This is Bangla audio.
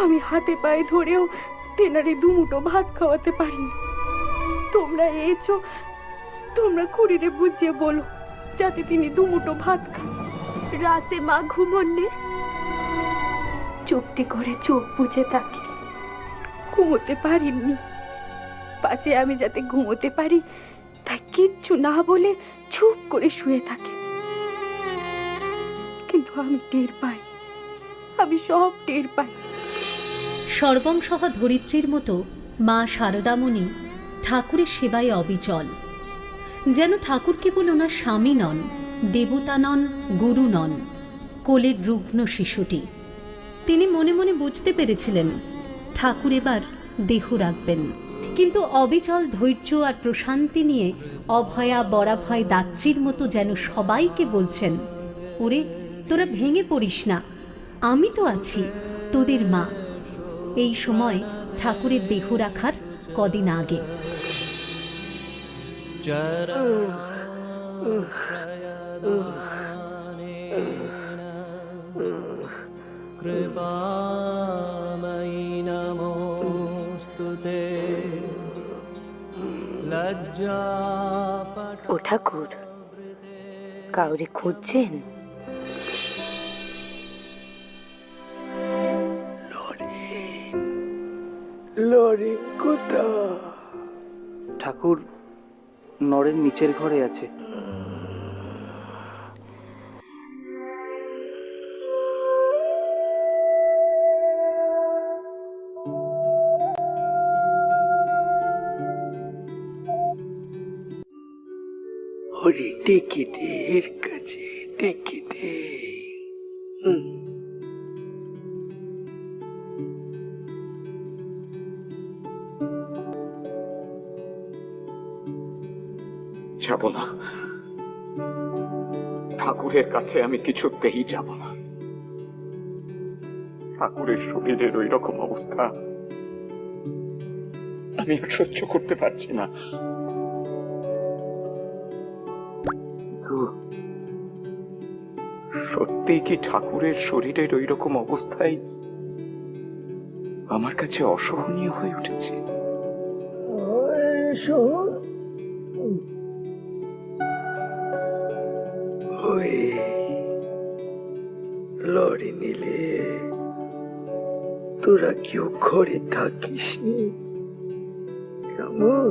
আমি হাতে পায়ে ধরেও তেনারে দুমুটো ভাত খাওয়াতে পারিনি। তোমরা এসো, তোমরা খুড়িরে বুঝিয়ে বলো, যাতে তিনি দুমুটো ভাত খান। রাতে মা ঘুমন্নে? চুপটি করে চোখ বুঝে থাকি ঘুমোতে পারিনি পাচে আমি যাতে ঘুমোতে পারি, তাই কিচ্ছু না বলে চুপ করে শুয়ে থাকে। কিন্তু আমি টের পাই, আমি সব টের পাই। সর্বংসহ ধরিত্রীর মতো মা শারদামণি ঠাকুরের সেবায় অবিচল। যেন ঠাকুর কেবল ওনার স্বামী নন, দেবতা নন, গুরু নন, কোলের রুগ্ন শিশুটি। তিনি মনে মনে বুঝতে পেরেছিলেন, ঠাকুর এবার দেহ রাখবেন। কিন্তু অবিচল ধৈর্য আর প্রশান্তি নিয়ে অভয়া বরাভয় দাত্রীর মতো যেন সবাইকে বলছেন, ওরে, তোরা ভেঙে পড়িস না। আমি তো আছি, তোদের মা। এই সময় ঠাকুরের দেহ রাখার কদিন আগে। লজ্জা ও ঠাকুর কাউরে খুঁজছেন? কোথা? ঠাকুর নরের নিচের ঘরে আছে। দে এর কাছে ডেকে দে যাব না। ঠাকুরের কাছে আমি কিছুতেই যাব না। ঠাকুরের শরীরের ওই রকম অবস্থা আমি আর সহ্য করতে পারছি না। সত্যি কি ঠাকুরের শরীরের ওই রকম অবস্থায় আমার কাছে অসহনীয় হয়ে উঠেছে? ওই লরি নিলে তোরা কেউ ঘরে থাকিস নি কেমন?